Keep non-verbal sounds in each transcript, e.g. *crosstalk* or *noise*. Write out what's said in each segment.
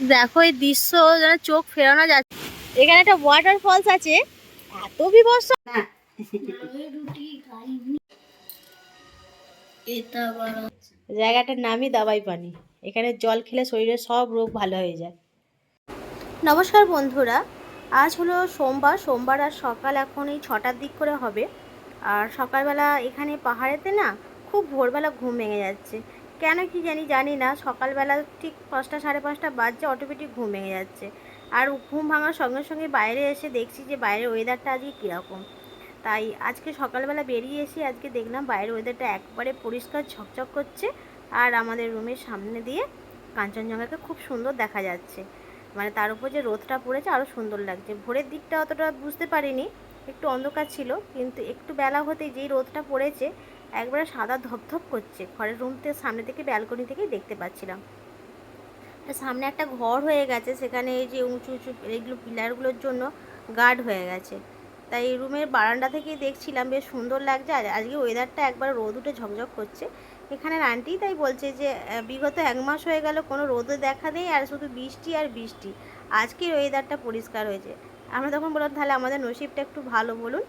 দেখো এই দৃশ্য যেন চোখ ফেরানো যাচ্ছে। এখানে একটা ওয়াটার ফলস আছে। এত বিভৎস না। জায়গাটার নামই দাবাই পানি। এখানে জল খেলে শরীরের সব রোগ ভালো হয়ে যায়। নমস্কার বন্ধুরা আজ হলো সোমবার। সোমবার আর সকাল এখন এই ছটার দিক করে হবে। আর সকালবেলা এখানে পাহাড়েতে না খুব ভোরবেলা ঘুম ভেঙে যাচ্ছে। কেন কি জানি জানি না, সকালবেলা ঠিক পাঁচটা সাড়ে পাঁচটা বাজছে, অটোমেটিক ঘুম ভেঙে যাচ্ছে। আর ঘুম ভাঙার সঙ্গে সঙ্গে বাইরে এসে দেখছি যে বাইরের ওয়েদারটা আজকে কীরকম। তাই আজকে সকালবেলা বেরিয়ে এসে আজকে দেখলাম বাইরের ওয়েদারটা একবারে পরিষ্কার ঝকঝক করছে আর আমাদের রুমের সামনে দিয়ে কাঞ্চনজঙ্ঘাকে খুব সুন্দর দেখা যাচ্ছে। মানে তার উপর যে রোদটা পড়েছে আরও সুন্দর লাগছে। ভোরের দিকটা অতটা বুঝতে পারিনি, একটু অন্ধকার ছিল, কিন্তু একটু বেলা হতেই যেই রোদটা পড়েছে একবারে সাদা ধপধপ করছে। ঘরের রুমতে সামনে থেকে ব্যালকনি থেকেই দেখতে পাচ্ছিলাম। সামনে একটা ঘর হয়ে গেছে, সেখানে এই যে উঁচু উঁচু এইগুলো পিলারগুলোর জন্য গার্ড হয়ে গেছে। তাই রুমের বারান্দা থেকেই দেখছিলাম, বেশ সুন্দর লাগছে। আর আজকে ওয়েদারটা একবার রোদ উঠে ঝকঝক করছে। এখানের আন্টি তাই বলছে যে বিগত এক মাস হয়ে গেল, কোনো রোদে দেখা নেই, আর শুধু বৃষ্টি আর বৃষ্টি। আজকের ওয়েদারটা পরিষ্কার হয়েছে। আমরা তখন বললাম, তাহলে আমাদের নসিবটা একটু ভালো বলুন।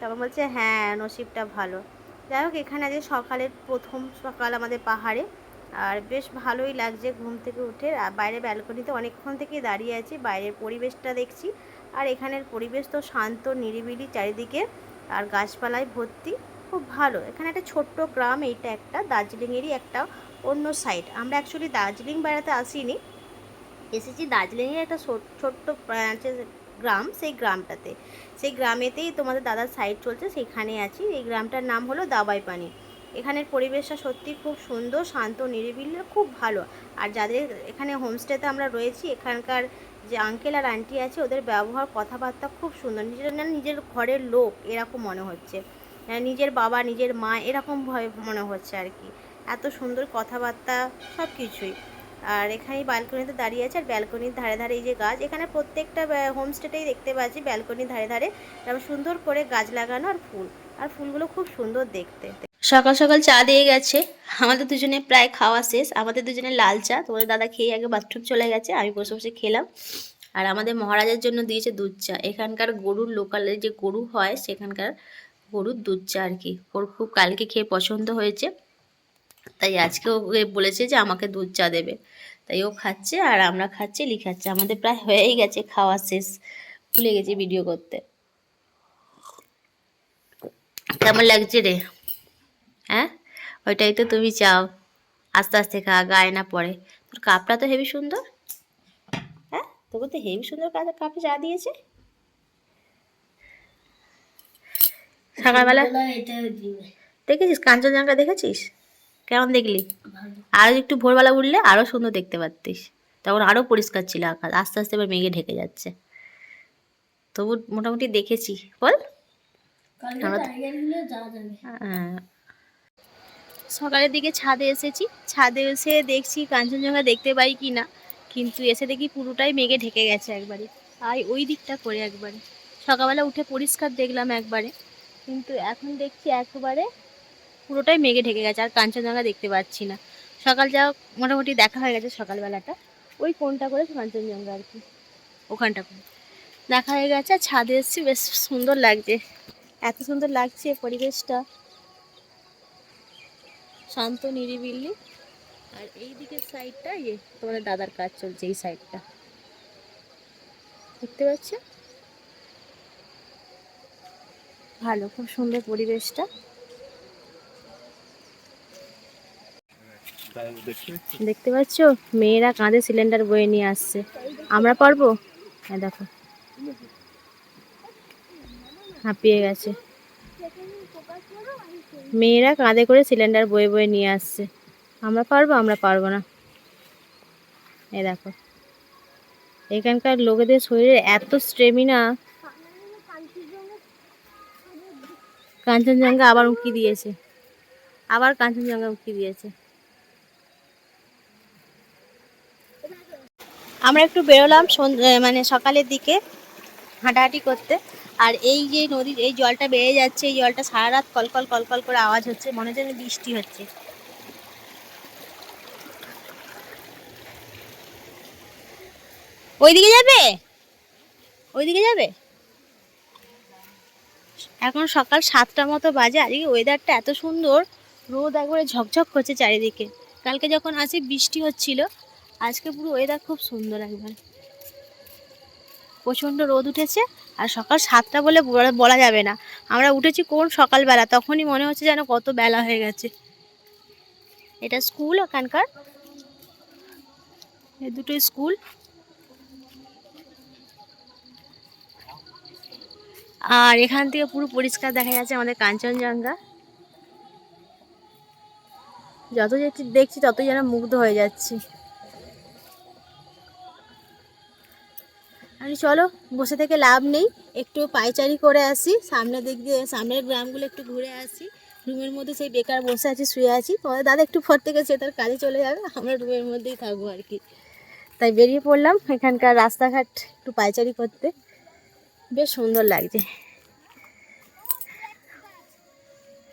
তখন বলছে হ্যাঁ নসিবটা ভালো। যাই হোক, এখানে আজকে সকালের প্রথম সকাল আমাদের পাহাড়ে। আর বেশ ভালোই লাগছে ঘুম থেকে উঠে। আর বাইরে ব্যালকনিতে অনেকক্ষণ থেকেই দাঁড়িয়ে আছি, বাইরের পরিবেশটা দেখছি। আর এখানের পরিবেশ তো শান্ত, নিরিবিলি চারিদিকে। আর গাছপালায় ভর্তি, খুব ভালো। এখানে একটা ছোট্ট গ্রাম, এইটা একটা, দার্জিলিংয়েরই একটা অন্য সাইড আমরা অ্যাকচুয়ালি দার্জিলিং বেড়াতে আসিনি। এসেছি দার্জিলিংয়ের একটা ছোট- ছোট্ট গ্রাম, সেই গ্রামটাতে। সেই গ্রামেতেই তোমাদের দাদার সাইড চলছে সেখানে আছি। এই গ্রামটার নাম হলো দাবাই পানি এখানের পরিবেশটা সত্যি খুব সুন্দর, শান্ত, নিরিবিলি, খুব ভালো। আর যাদের এখানে হোমস্টেতে আমরা রয়েছি, এখানকার যে আঙ্কেল আর আন্টি আছে, ওদের ব্যবহার, কথাবার্তা খুব সুন্দর। নিজের নিজের ঘরের লোক, এরকম মনে হচ্ছে। নিজের বাবা, নিজের মা, এরকম ভয় মনে হচ্ছে আর কি। এত সুন্দর কথাবার্তা সব কিছুই আর এখানে ব্যালকনিতে দাঁড়িয়ে আছে আর ব্যালকনির ধারে ধারে এই যে গাছ, এখানে প্রত্যেকটা হোমস্টেতেই দেখতে পাচ্ছি ব্যালকনির ধারে ধারে। সুন্দর করে গাছ লাগানো আর ফুল। আর ফুলগুলো খুব সুন্দর দেখতে। সকাল সকাল চা দিয়ে গেছে। আমাদের দুজনে প্রায় খাওয়া শেষ। আমাদের দুজনে লাল চা। তোমাদের দাদা খেয়ে আগে বাথরুম চলে গেছে। আমি বসে বসে খেলাম। আর আমাদের মহারাজের জন্য দিয়েছে দুধ চা। এখানকার গরুর লোকালের যে গরু হয়, সেখানকার গরুর দুধ চা আর কি। ওর খুব কালকে খেয়ে পছন্দ হয়েছে। তাই আজকে বলেছে যে আমাকে দুধ চা দেবে। তাই ও খাচ্ছে আর আমরা খাচ্ছি লিখাচ্ছে আমাদের প্রায় হয়েই গেছে খাওয়া শেষ। ভুলে গেছি ভিডিও করতে। কেমন লাগছে রে? হ্যাঁ? ওইটাই তো তুমি চাও। আস্তে আস্তে খা গায়ে না পড়ে। তোর কাপটা তো হেভি সুন্দর। হ্যাঁ? তোকে তো হেভি সুন্দর কাপ- কাপে চা দিয়েছে। সকালবেলা দেখেছিস কাঞ্চনজঙ্ঘা দেখেছিস? কেমন দেখলি? আরও একটু ভোরবেলা উঠলে আরও সুন্দর দেখতে পারতিস। তখন আরও পরিষ্কার ছিল আকাশ। আস্তে আস্তে এবার মেঘে ঢেকে যাচ্ছে। তবু মোটামুটি দেখেছি। বল। হ্যাঁ। সকালের দিকে ছাদে এসেছি। ছাদে এসে দেখছি কাঞ্চনজঙ্ঘা দেখতে পাই কি না কিন্তু এসে দেখি পুরোটাই মেঘে ঢেকে গেছে একবারে। আর ওই দিকটা করে একবারে। সকালবেলা উঠে পরিষ্কার দেখলাম একবারে। কিন্তু এখন দেখছি একবারে পুরোটাই মেঘে ঢেকে গেছে, আর কাঞ্চনজঙ্ঘা দেখতে পাচ্ছি না। সকাল যা মোটামুটি দেখা হয়ে গেছে সকালবেলাটা। ওই কোনটা করে কাঞ্চনজঙ্ঘা আর কি, ওখানটা করে। দেখা হয়ে গেছে ছাদে এসেছি, বেশ সুন্দর লাগছে। এত সুন্দর লাগছে পরিবেশটা। শান্ত, নিরিবিলি। আর এই দিকের সাইডটা ইয়ে তোমাদের দাদার কাজ চলছে এই সাইডটা দেখতে পাচ্ছ? ভালো, খুব সুন্দর পরিবেশটা। দেখতে পাচ্ছ? মেয়েরা কাঁধে সিলিন্ডার বয়ে নিয়ে আসছে। আমরা পারব? হ্যাঁ দেখো। হাঁপিয়ে গেছে। মেয়েরা কাঁধে করে সিলিন্ডার বয়ে বয়ে নিয়ে আসছে। আমরা পারব? আমরা পারব না। এ দেখো। এখানকার লোকেদের শরীরে এত স্টেমিনা কাঞ্চনজঙ্ঘা আবার উঁকি দিয়েছে। আবার কাঞ্চনজঙ্ঘা উঁকি দিয়েছে। আমরা একটু বেরোলাম মানে সকালের দিকে হাঁটাহাঁটি করতে। আর এই যে নদীর, এই জলটা বেড়ে যাচ্ছে, এই জলটা সারা রাত কলকল কলকল করে আওয়াজ হচ্ছে, মনে যেন বৃষ্টি হচ্ছে। ওইদিকে যাবে? ওইদিকে যাবে? এখন সকাল সাতটার মতো বাজে আজকে ওয়েদারটা এত সুন্দর, রোদ একবারে ঝকঝক করছে চারিদিকে। কালকে যখন আসি বৃষ্টি হচ্ছিল আজকে পুরো ওয়েদার খুব সুন্দর একবার। প্রচণ্ড রোদ উঠেছে আর সকাল সাতটা বলে বলা- যাবে না। আমরা উঠেছি কোন সকালবেলা? তখনই মনে হচ্ছে যেন কত বেলা হয়ে গেছে। এটা স্কুল ওখানকার এ দুটো স্কুল। আর এখান থেকে পুরো পরিষ্কার দেখা যাচ্ছে আমাদের কাঞ্চনজঙ্ঘা। যত যেতে দেখছি, ততই যেন মুগ্ধ হয়ে যাচ্ছি। আমি চলো বসে থেকে লাভ নেই। একটু পায়চারি করে আসি সামনে দিক দিয়ে সামনের গ্রামগুলো একটু ঘুরে আসি। রুমের মধ্যে সেই বেকার বসে আছি শুয়ে আছি। তোমাদের দাদা একটু ফর থেকে সে তার কাজে চলে যাবে আমরা রুমের মধ্যেই থাকব আর কি। তাই বেরিয়ে পড়লাম এখানকার রাস্তাঘাট একটু পায়চারি করতে। বেশ সুন্দর লাগছে।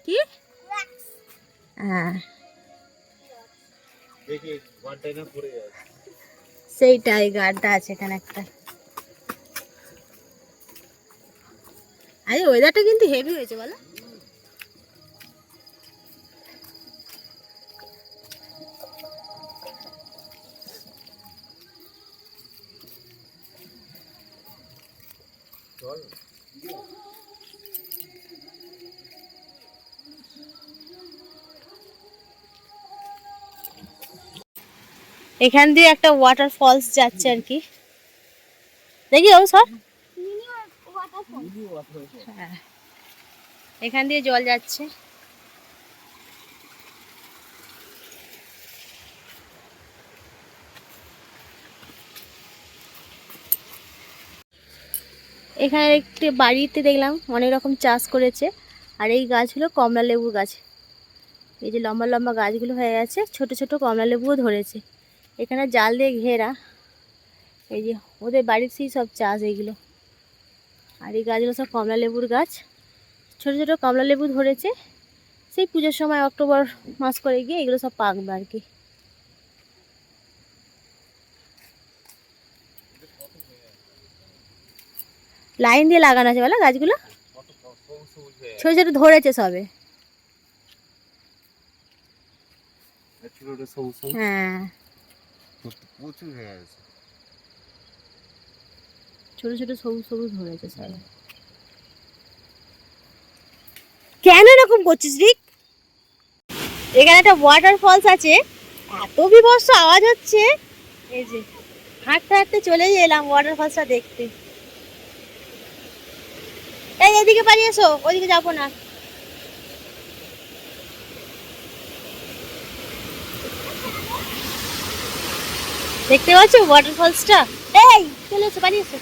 কি? হ্যাঁ। সেইটাই গাড়টা আছে এখানে একটা। আরে ওয়েদারটা কিন্তু হেভি হয়েছে, বলো। এখান দিয়ে একটা ওয়াটার ফলস যাচ্ছে আর কি। দেখি ও স্যার হ্যাঁ। এখান দিয়ে জল যাচ্ছে। এখানে একটি বাড়িতে দেখলাম অনেক রকম চাষ করেছে। আর এই গাছ হলো কমলা লেবুর গাছ। এই যে লম্বা লম্বা গাছগুলো হয়ে গেছে ছোট ছোট কমলা লেবুও ধরেছে। এখানে জাল দিয়ে ঘেরা। এই যে ওদের বাড়ির সেই সব চাষ এইগুলো। আর এই গাছগুলো সব কমলা লেবুর গাছ। ছোট ছোট কমলা লেবু ধরেছে। সেই পুজোর সময় অক্টোবর মাস করে গিয়ে এগুলো সব পাকবে আর কি। লাইন দিয়ে লাগানো আছে বলো গাছগুলো? ছোট ছোট ধরেছে সবে। হ্যাঁ। প্রচুর হয়ে ছোট ছোট সবুজ সবুজ ধরেছে সবে কেন এরকম করছিস, রিক? এখানে একটা ওয়াটার ফলস আছে। এত বিভৎস আওয়াজ হচ্ছে। এই যে, হাঁটতে হাঁটতে চলেই এলাম ওয়াটার ফলসটা দেখতে। এই এদিকে পালিয়ে এসো, ওদিকে যাব না। দেখতে পাচ্ছ ওয়াটার ফলসটা এই, চলে এসো, পালিয়ে এসো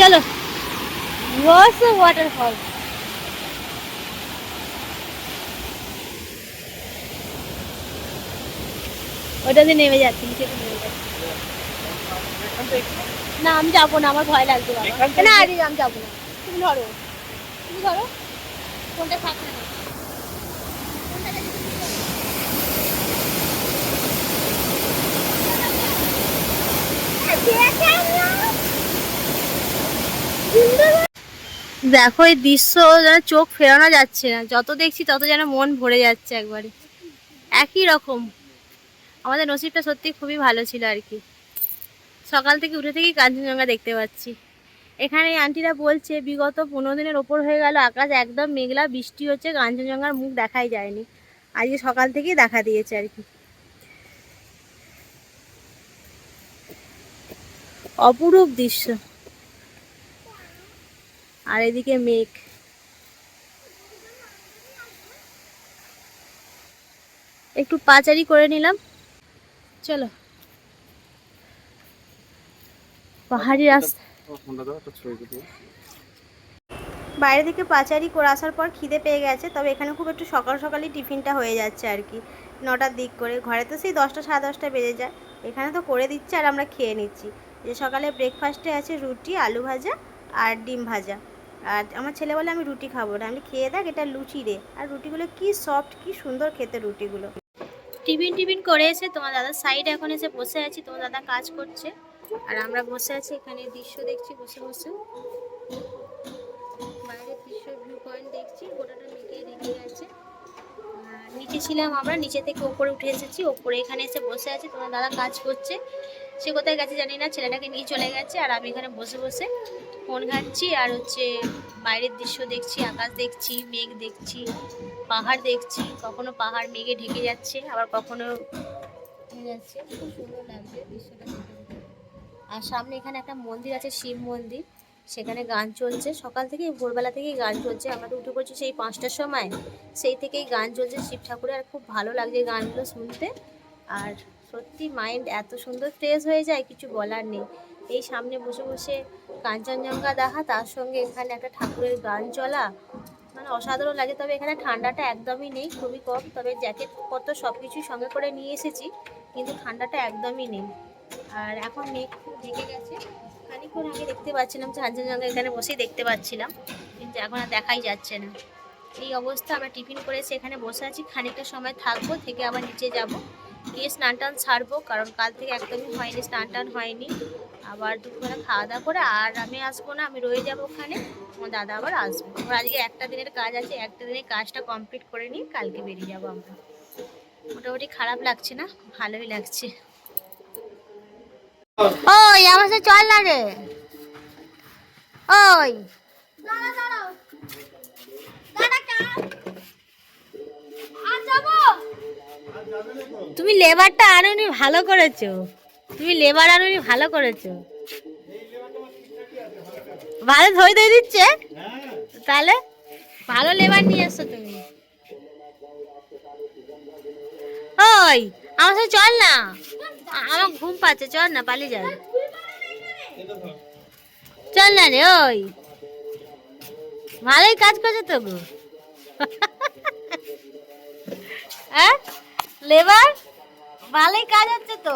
চলো What's a waterfall? ওটাতে নেমে যাচ্ছি নিচে নেমে যাচ্ছি। না আমি যাব না আমার ভয় লাগছে বাবা। এখান থেকে- না আরে আমি যাব না। তুমি ধরো তুমি ধরো। কোনটা থাক না। দেখো এই দৃশ্য যেন চোখ ফেরানো যাচ্ছে না। যত দেখছি তত যেন মন ভরে যাচ্ছে একবারে। একই রকম। আমাদের নসিবটা সত্যি খুবই ভালো ছিল আর কি। সকাল থেকে উঠে থেকেই কাঞ্চনজঙ্ঘা দেখতে পাচ্ছি। এখানে আন্টিরা বলছে, বিগত পনেরো দিনের ওপর হয়ে গেল আকাশ, একদম মেঘলা, বৃষ্টি হচ্ছে, কাঞ্চনজঙ্ঘার মুখ দেখাই যায়নি। আজকে সকাল থেকেই দেখা দিয়েছে আর কি। অপরূপ দৃশ্য। আর এদিকে মেঘ। একটু পাচারি করে নিলাম। চলো। পাহাড়ি রাস্তা ছবি তুলো বাইরে থেকে পাচারি করে আসার পর খিদে পেয়ে গেছে তবে এখানে খুব একটু সকাল সকালই টিফিনটা হয়ে যাচ্ছে আর কি। নটার দিক করে। ঘরে তো সেই দশটা সাড়ে দশটা বেজে যায়। এখানে তো করে দিচ্ছে আর আমরা খেয়ে নিচ্ছি। যে সকালে ব্রেকফাস্টে আছে রুটি আলু ভাজা আর ডিম ভাজা। আর আমার ছেলে বলে, আমি রুটি খাব না। আমি খেয়ে দেখ, এটা লুচি রে। আর রুটিগুলো কি সফট কি সুন্দর খেতে রুটিগুলো। টিফিন টিফিন করে এসে তোমার দাদার সাইডে এখন এসে বসে আছি, তোমার দাদা কাজ করছে। আর আমরা বসে আছি এখানে দৃশ্য দেখছি, বসে বসে। দেখছি, গোটাটা নিচে ছিলাম আমরা, নিচে থেকে ওপরে উঠে এসেছি, ওপরে এখানে এসে বসে আছি, তোমার দাদা কাজ করছে। সে কোথায় গেছে জানি না, ছেলেটাকে নিয়ে চলে গেছে, আর আমি এখানে বসে বসে ফোন ঘাঁটছি আর হচ্ছে বাইরের দৃশ্য দেখছি, আকাশ দেখছি, মেঘ দেখছি, পাহাড় দেখছি। কখনো পাহাড় মেঘে ঢেকে যাচ্ছে, আবার কখনো যাচ্ছে। খুব সুন্দর লাগছে দৃশ্যটা আর সামনে এখানে একটা মন্দির আছে, শিব মন্দির। সেখানে গান চলছে। সকাল থেকে ভোরবেলা থেকেই গান চলছে। আমরা তো উঠে পড়ছি সেই পাঁচটার সময়। সেই থেকেই গান চলছে শিব ঠাকুরের। আর খুব ভালো লাগছে গানগুলো শুনতে। আর সত্যি মাইন্ড এত সুন্দর ফ্রেশ হয়ে যায়, কিছু বলার নেই। এই সামনে বসে বসে কাঞ্চনজঙ্ঘা দেখা, তার সঙ্গে এখানে একটা ঠাকুরের গান চলা। মানে অসাধারণ লাগে, তবে এখানে ঠান্ডাটা একদমই নেই, খুবই কম, তবে জ্যাকেট পত্র সব কিছুই সঙ্গে করে নিয়ে এসেছি, কিন্তু ঠান্ডাটা একদমই নেই। আর এখন মেঘ ঢেকে গেছে। খানিক্ষণ আগে দেখতে পাচ্ছিলাম, কাঞ্চনজঙ্ঘা এখানে বসেই দেখতে পাচ্ছিলাম, কিন্তু এখন আর দেখাই যাচ্ছে না। এই অবস্থা আমরা টিফিন করে এখানে বসে আছি, খানিকটা সময় থাকব, থেকে আবার নিচে যাব। গিয়ে স্নান টান ছাড়বো কারণ কাল থেকে একদমই হয়নি স্নান টান হয়নি। আবার দুপুরবেলা খাওয়া দাওয়া করে আর আমি আসব না আমি রয়ে যাব ওখানে আমার দাদা আবার আসব। ওর আজকে একটা দিনের কাজ আছে একটা দিনের কাজটা কমপ্লিট করে নিয়ে কালকে বেরিয়ে যাব আমরা। মোটামুটি খারাপ লাগছে না ভালোই লাগছে। ওই আমার সাথে চল না রে। ওই। তুমি লেবারটা আনোনি ভালো করেছ। তুমি লেবার আনোনি ভালো করেছ। ভালো ধরে ধরে দিচ্ছে? তাহলে ভালো লেবার নিয়ে এসছো তুমি। ওই, আমার সাথে চল না। আমার ঘুম পাচ্ছে, চল না, পালিয়ে যাবে চল না রে, ওই। ভালোই কাজ করছে তো গো। *laughs* হ্যাঁ? লেবার? ভালোই কাজ হচ্ছে তো।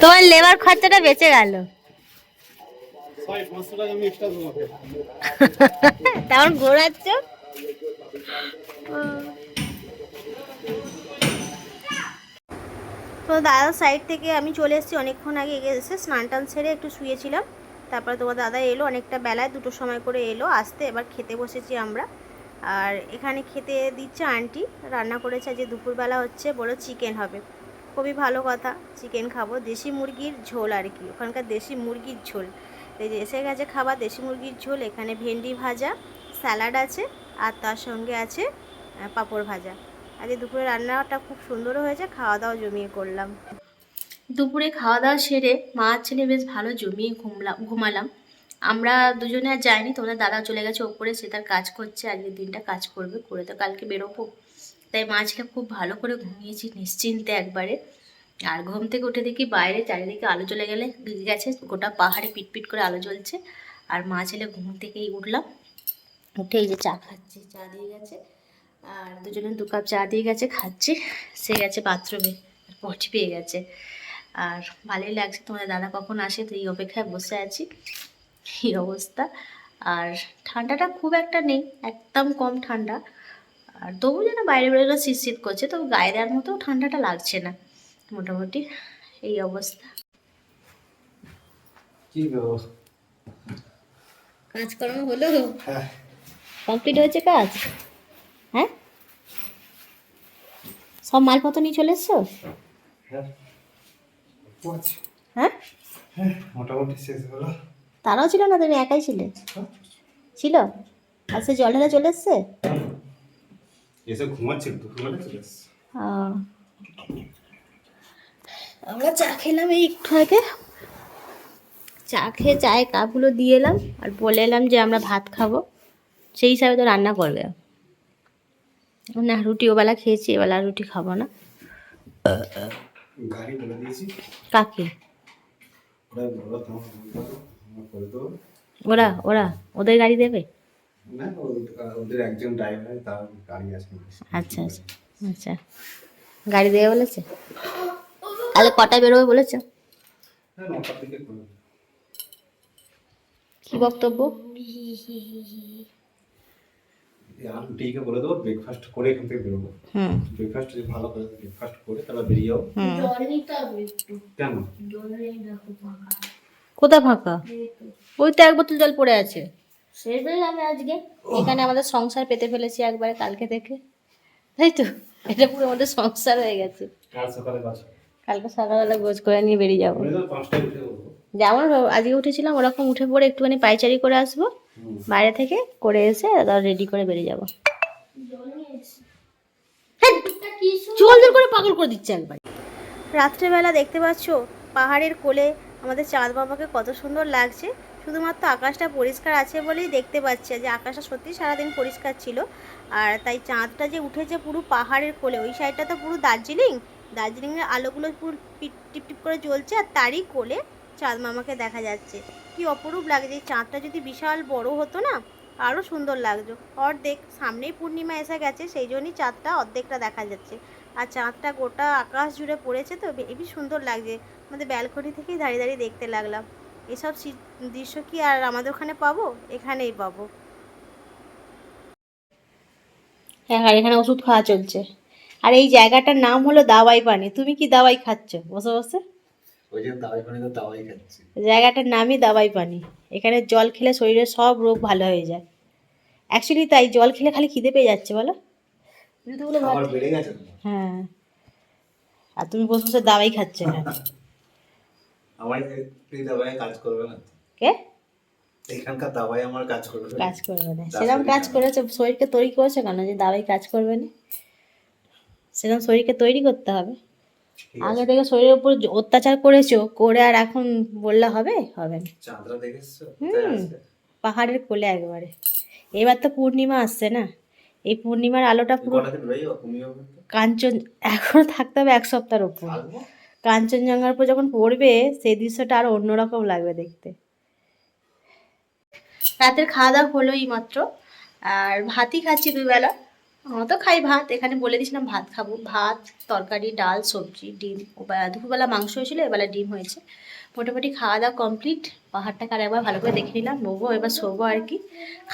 তোমার লেবার খরচাটা বেঁচে গেল। তেমন ঘোরাচ্ছ? তো দাদার সাইড থেকে আমি চলে এসেছি, অনেকক্ষণ আগে এগিয়ে এসে স্নান টান সেরে একটু শুয়েছিলাম। তারপরে তোমার দাদা এলো অনেকটা বেলায় দুটো সময় করে এলো, আসতে এবার খেতে বসেছি আমরা। আর এখানে খেতে দিচ্ছে আন্টি, রান্না করেছে যে দুপুরবেলা হচ্ছে বড় চিকেন হবে। খুবই ভালো কথা চিকেন খাব। দেশি মুরগির ঝোল আর কি, ওখানকার দেশি মুরগির ঝোল। এই যে এসে গেছে খাবার, দেশি মুরগির ঝোল, এখানে ভেন্ডি ভাজা, স্যালাড আছে, আর তার সঙ্গে আছে পাঁপড় ভাজা। আজকে দুপুরে রান্নাটা খুব সুন্দরও হয়েছে খাওয়া দাওয়া জমিয়ে করলাম। দুপুরে খাওয়া দাওয়া সেরে মা ছেলে বেশ ভালো জমিয়ে ঘুমলাম ঘুমালাম। আমরা দুজনে আর যাইনি, তোমাদের দাদা চলে গেছে ওপরে, সে তার কাজ করছে, আজকের দিনটা কাজ করবে, করে তো কালকে বেরোবো। তাই মা ছেলে খুব ভালো করে ঘুমিয়েছি নিশ্চিন্তে একবারে। আর ঘুম থেকে উঠে দেখি বাইরে চারিদিকে আলো চলে গেলে গেছে, গোটা পাহাড়ে পিটপিট করে আলো জ্বলছে। আর মা ছেলে ঘুম থেকেই উঠলাম। উঠে এই যে চা খাচ্ছি, চা দিয়ে গেছে। আর দুজনে দু কাপ চা দিয়ে গেছে খাচ্ছি। সে গেছে বাথরুমে পটি পেয়ে গেছে। আর ভালোই লাগছে তোমাদের দাদা কখন আসে? তো এই অপেক্ষায় বসে আছি। এই অবস্থা? আর ঠান্ডাটা খুব একটা নেই একদম কম ঠান্ডা। আর তবু যেন বাইরে বেরোলে শীত শীত করছে তবু গায়ে দেওয়ার মতো ঠান্ডাটা লাগছে না মোটামুটি এই অবস্থা। কি কাজকর্ম হলো? হ্যাঁ। কমপ্লিট হয়েছে কাজ হ্যাঁ সব মালপত্র নিয়ে চলে এসছো? হ্যাঁ। পৌঁছে। হ্যাঁ? হ্যাঁ মোটামুটি শেষ হলো। তারাও ছিল না? তুমি একাই ছিলে? ছিল? আর সে জল ঢালা চলে এসছে? এসে ঘুমাচ্ছিল তো চলে এসছে। ও। আমরা চা খেলাম এই একটু আগে। চা খেয়ে চায়ে কাপগুলো দিয়ে এলাম আর বলে এলাম যে আমরা ভাত খাব। সেই হিসাবে তো রান্না করবে। না রুটি ওবেলা খেয়েছি এবেলা রুটি খাব না। কাকে? ওরা ওরা ওদের গাড়ি দেবে? আচ্ছা আচ্ছা আচ্ছা। গাড়ি দেবে বলেছে? তাহলে কটায় বেরোবে বলেছে। কি বক্তব্য? আন্টিকে বলে দেবো ব্রেকফাস্ট করে এখান থেকে বেরোবো। ব্রেকফাস্ট যদি ভালো করে ব্রেকফাস্ট করে তাহলে বেরিয়ে যাও। কেন? কোথায় ফাঁকা? ওই তো এক বোতল জল পড়ে আছে। আমি আজকে এখানে আমাদের সংসার পেতে ফেলেছি একবারে কালকে থেকে। তাই তো? এটা পুরো আমাদের সংসার হয়ে গেছে। কাল সকালে কাজ কালকে সকালবেলা গোছ করে নিয়ে বেরিয়ে যাব। যেমন আজকে উঠেছিলাম ওরকম উঠে পড়ে একটুখানি পাইচারি করে আসব। বাইরে থেকে করে এসে তারপর রেডি করে বেরিয়ে যাব। জল জল করে পাগল করে দিচ্ছে একবার। রাত্রেবেলা দেখতে পাচ্ছ পাহাড়ের কোলে আমাদের চাঁদ বাবাকে কত সুন্দর লাগছে। শুধুমাত্র আকাশটা পরিষ্কার আছে বলেই দেখতে পাচ্ছি যে আকাশটা সত্যি সারাদিন পরিষ্কার ছিল। আর তাই চাঁদটা যে উঠেছে পুরো পাহাড়ের কোলে ওই সাইডটা তো পুরো দার্জিলিং। দার্জিলিংয়ের আলোগুলো পুরো টিপ টিপ টিপ করে জ্বলছে আর তারই কোলে চাঁদ মামাকে দেখা যাচ্ছে। কি অপরূপ লাগছে, এই চাঁদটা যদি বিশাল বড় হতো না আরও সুন্দর লাগতো। অর্ধেক সামনেই পূর্ণিমা এসে গেছে, সেই জন্যই চাঁদটা অর্ধেকটা দেখা যাচ্ছে। আর চাঁদটা গোটা আকাশ জুড়ে পড়েছে তো হেবি সুন্দর লাগছে। আমাদের ব্যালকনি থেকেই দাঁড়িয়ে দাঁড়িয়ে দেখতে লাগলাম। এসব দৃশ্য কি আর আমাদের ওখানে পাবো? এখানেই পাবো। হ্যাঁ আর এখানে ওষুধ খাওয়া চলছে। আর এই জায়গাটার নাম হলো দাওয়াই পানি তুমি কি দাওয়াই খাচ্ছ? বসে বসে। ওই যে দাওয়াই পানি তো দাওয়াই খাচ্ছি। জায়গাটার নামই দাবাই পানি। এখানে জল খেলে শরীরের সব রোগ ভালো হয়ে যায়। অ্যাকচুয়ালি তাই জল খেলে খালি খিদে পেয়ে যাচ্ছে বলো। হ্যাঁ। আর তুমি বসে বসে দাবাই খাচ্ছ এখানে *laughs* আমার এই দাওয়াই কাজ করবে না। কে? এখানকার দাওয়াই আমার কাজ করবে কাজ করবে না। সেরকম কাজ। করেছে শরীরকে তৈরি করেছে কেন? যে দাওয়াই কাজ করবে না। সেরকম শরীরকে তৈরি করতে হবে। আগে থেকে শরীরের উপর অত্যাচার করেছ করে আর এখন বললে হবে? হবে। হুম। পাহাড়ের কোলে একবারে। এবার তো পূর্ণিমা আসছে না? এই পূর্ণিমার আলোটা পুরো কাঞ্চন এখনও থাকতে হবে এক সপ্তাহের উপর। কাঞ্চনজঙ্ঘার উপর যখন পড়বে সেই দৃশ্যটা আরও অন্যরকম লাগবে দেখতে। রাতের খাওয়া দাওয়া হলোই মাত্র। আর ভাতই খাচ্ছি দুবেলা। আমরা তো খাই ভাত, এখানে বলে দিয়েছিলাম ভাত খাব। ভাত, তরকারি, ডাল, সবজি, ডিম। দুপুরবেলা মাংস হয়েছিল এবেলা ডিম হয়েছে। মোটামুটি খাওয়া দাওয়া কমপ্লিট পাহাড়টাকে আর একবার ভালো করে দেখে নিলাম নেব এবার শোবো আর কি।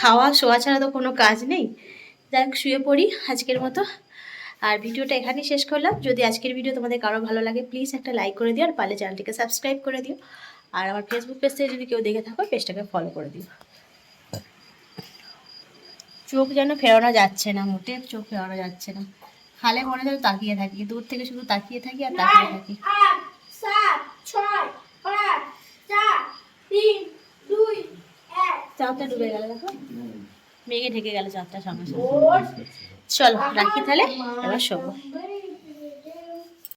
খাওয়া, শোয়া ছাড়া তো কোনো কাজ নেই। যাই শুয়ে পড়ি আজকের মতো। আর ভিডিওটা এখানেই শেষ করলাম। যদি আজকের ভিডিও তোমাদের কারও ভালো লাগে প্লিজ একটা লাইক করে দিও আর পারলে চ্যানেলটিকে সাবস্ক্রাইব করে দিও। আর আমার ফেসবুক পেজ থেকে যদি কেউ দেখে থাকো পেজটাকে ফলো করে দিও। চোখ যেন ফেরানো যাচ্ছে না মোটে চোখ ফেরানো যাচ্ছে না। খালে মনে যেন তাকিয়ে থাকি দূর থেকে শুধু তাকিয়ে থাকি আর তাকিয়ে থাকি। সাত ছয় পাঁচ চার তিন দুই এক। চাঁদটা ডুবে গেল দেখো। মেঘে ঢেকে গেল চাঁদটা সঙ্গে সঙ্গে। চলো রাখি তাহলে এবার শোবো।